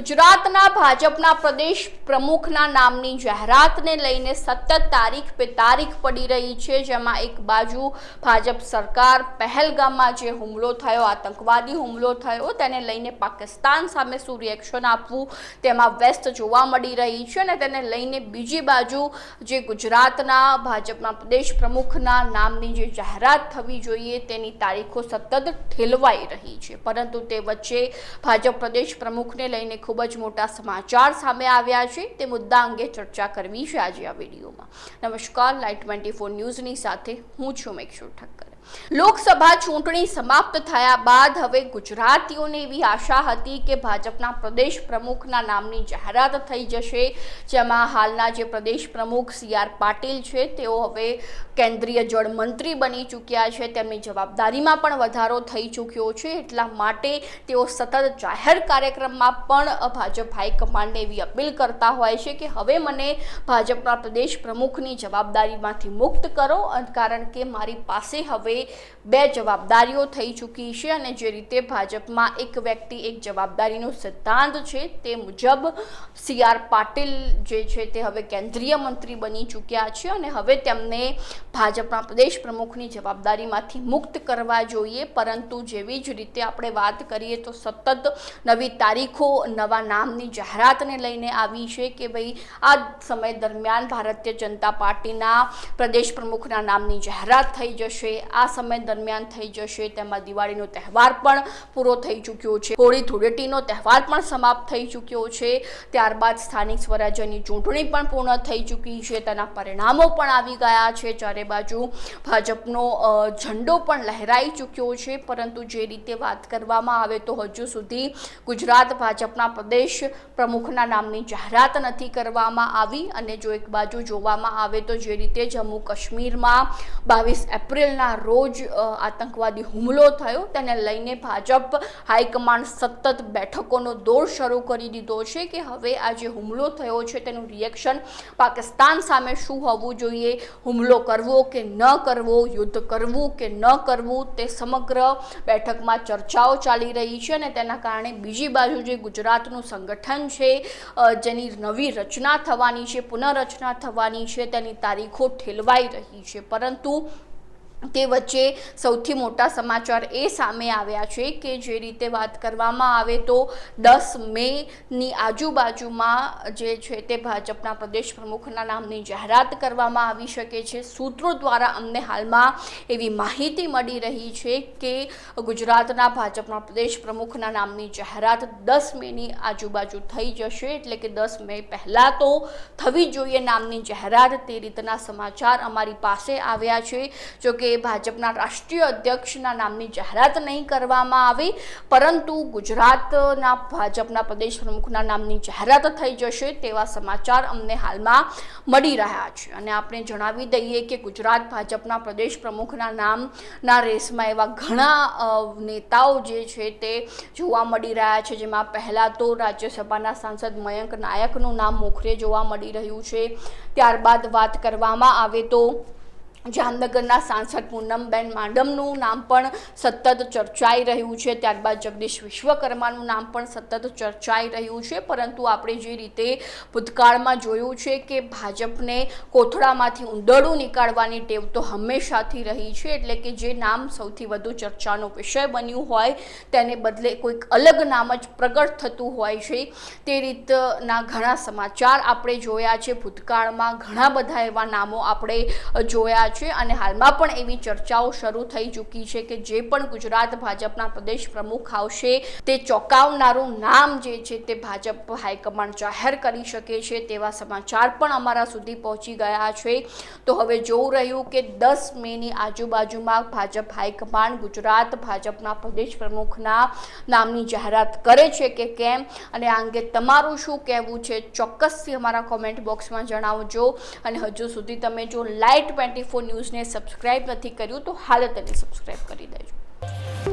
ગુજરાતના ભાજપના પ્રદેશ પ્રમુખના નામની જાહેરાતને લઈને સતત તારીખ પે તારીખ પડી રહી છે, જેમાં એક બાજુ ભાજપ સરકાર પહેલગામમાં જે હુમલો થયો, આતંકવાદી હુમલો થયો, તેને લઈને પાકિસ્તાન સામે શું રિએક્શન આપવું તેમાં વ્યસ્ત જોવા મળી રહી છે અને તેને લઈને બીજી બાજુ જે ગુજરાતના ભાજપના પ્રદેશ પ્રમુખના નામની જે જાહેરાત થવી જોઈએ તેની તારીખો સતત ઠેલવાઈ રહી છે. પરંતુ તે વચ્ચે ભાજપ પ્રદેશ પ્રમુખને લઈને ખૂબ જ મોટા સમાચાર સામે આવ્યા છે. તે મુદ્દા અંગે ચર્ચા કરવી છે આજે આ વિડીયોમાં. નમસ્કાર લાઈટ ટ્વેન્ટી ફોર ન્યૂઝની સાથે હું છું મેક્ષુર ઠક્કર. લોકસભા ચૂંટણી સમાપ્ત થયા બાદ હવે ગુજરાતીઓને એવી આશા હતી કે ભાજપના પ્રદેશ પ્રમુખના નામની જાહેરાત થઈ જશે, જેમાં હાલના જે પ્રદેશ પ્રમુખ સી આર પાટીલ છે, તેઓ હવે કેન્દ્રીય જળ મંત્રી બની ચૂક્યા છે. તેમની જવાબદારીમાં પણ વધારો થઈ ચૂક્યો છે. એટલા માટે તેઓ સતત જાહેર કાર્યક્રમમાં પણ ભાજપ હાઈકમાન્ડને એવી અપીલ કરતા હોય છે કે હવે મને ભાજપના પ્રદેશ પ્રમુખની જવાબદારીમાંથી મુક્ત કરો, કારણ કે મારી પાસે હવે બે જવાબદારીઓ થઈ ચૂકી છે અને જે રીતે ભાજપમાં એક વ્યક્તિ એક જવાબદારીનો સિદ્ધાંત છે તે મુજબ સી આર પાટીલ જે છે તે હવે કેન્દ્રીય મંત્રી બની ચૂક્યા છે અને હવે તેમને ભાજપના પ્રદેશ પ્રમુખની જવાબદારીમાંથી મુક્ત કરવા જોઈએ. પરંતુ જેવી જ રીતે આપણે વાત કરીએ તો સતત નવી તારીખો, નવા નામની જાહેરાતને લઈને આવી છે કે ભાઈ આ સમય દરમિયાન ભારતીય જનતા પાર્ટીના પ્રદેશ પ્રમુખના નામની જાહેરાત થઈ જશે. આ સમય દરમિયાન થઈ જશે. તેમાં દિવાળીનો તહેવાર પણ પૂરો થઈ ચૂક્યો છે. હોળી ધૂળેટીનો તહેવાર પણ સમાપ્ત થઈ ચૂક્યો છે. ત્યારબાદ સ્થાનિક સ્વરાજ્યની ચૂંટણી પણ પૂર્ણ થઈ ચૂકી છે. તેના પરિણામો પણ આવી ગયા છે. ચારે બાજુ ભાજપનો ઝંડો પણ લહેરાઈ ચૂક્યો છે. પરંતુ જે રીતે વાત કરવામાં આવે તો હજુ સુધી ગુજરાત ભાજપના પ્રદેશ પ્રમુખના નામની જાહેરાત નથી કરવામાં આવી. અને જો એક બાજુ જોવામાં આવે તો જે રીતે જમ્મુ કાશ્મીરમાં બાવીસ એપ્રિલના રોજ આતંકવાદી હુમલો થયો, તેને લઈને ભાજપ હાઈકમાન્ડ સતત બેઠકોનો દોર શરૂ કરી દીધો છે કે હવે આ જે હુમલો થયો છે તેનું રિએક્શન પાકિસ્તાન સામે શું હોવું જોઈએ? હુમલો કરવો કે ન કરવો? યુદ્ધ કરવું કે ન કરવું? તે સમગ્ર બેઠકમાં ચર્ચાઓ ચાલી રહી છે અને તેના કારણે બીજી બાજુ જે ગુજરાતનું સંગઠન છે જેની નવી રચના થવાની છે, પુનઃરચના થવાની છે, તેની તારીખો ઠેલવાઈ રહી છે. પરંતુ તે વચ્ચે સૌથી મોટા સમાચાર એ સામે આવ્યા છે કે જે રીતે વાત કરવામાં આવે તો દસ મેની આજુબાજુમાં જે છે તે ભાજપના પ્રદેશ પ્રમુખના નામની જાહેરાત કરવામાં આવી શકે છે. સૂત્રો દ્વારા અમને હાલમાં એવી માહિતી મળી રહી છે કે ગુજરાતના ભાજપના પ્રદેશ પ્રમુખના નામની જાહેરાત દસ મેની આજુબાજુ થઈ જશે એટલે કે દસ મે પહેલાં તો થવી જોઈએ નામની જાહેરાત તે રીતના સમાચાર અમારી પાસે આવ્યા છે. જો કે ભાજપના રાષ્ટ્રીય અધ્યક્ષના નામની જાહેરાત નહીં કરવામાં આવી, પરંતુ ગુજરાતના ભાજપના પ્રદેશ પ્રમુખના નામની જાહેરાત થઈ જશે તેવા સમાચાર અમને હાલમાં મળી રહ્યા છે. અને આપણે જણાવી દઈએ કે ગુજરાત ભાજપના પ્રદેશ પ્રમુખના નામના રેસમાં એવા ઘણા નેતાઓ જે છે તે જોવા મળી રહ્યા છે. જેમાં પહેલાં તો રાજ્યસભાના સાંસદ મયંક નાયકનું નામ મોખરે જોવા મળી રહ્યું છે. ત્યારબાદ વાત કરવામાં આવે તો જામનગરના સાંસદ પૂનમબેન માડમનું નામ પણ સતત ચર્ચાઈ રહ્યું છે. ત્યારબાદ જગદીશ વિશ્વકર્માનું નામ પણ સતત ચર્ચાઈ રહ્યું છે. પરંતુ આપણે જે રીતે ભૂતકાળમાં જોયું છે કે ભાજપને કોથળામાંથી ઉંદરડું નીકાળવાની ટેવ તો હંમેશાથી રહી છે. એટલે કે જે નામ સૌથી વધુ ચર્ચાનો વિષય બન્યું હોય તેને બદલે કોઈક અલગ નામ જ પ્રગટ થતું હોય છે. તે રીતના ઘણા સમાચાર આપણે જોયા છે. ભૂતકાળમાં ઘણા બધા એવા નામો આપણે અ, જોયા છે અને હાલમાં પણ એવી ચર્ચાઓ શરૂ થઈ ચૂકી છે કે જે પણ ગુજરાત ભાજપના પ્રદેશ પ્રમુખ આવશે, તે ચોંકાવનારું નામ જે છે તે ભાજપ હાઈકમાન્ડ જાહેર કરી શકે છે તેવા સમાચાર પણ અમારા સુધી પહોંચી ગયા છે. તો હવે જોવું રહ્યું કે દસ મેની આજુબાજુમાં ભાજપ હાઈકમાન્ડ ગુજરાત ભાજપના પ્રદેશ પ્રમુખના નામની જાહેરાત કરે છે કે કેમ? અને આ અંગે તમારું શું કહેવું છે? ચોક્કસથી અમારા કોમેન્ટ બોક્સમાં જણાવજો. અને હજુ સુધી તમે જો લાઈટ ટ્વેન્ટી ન્યૂઝને સબસ્ક્રાઈબ નથી કર્યું તો હાલ તેને સબસ્ક્રાઈબ કરી દેજો.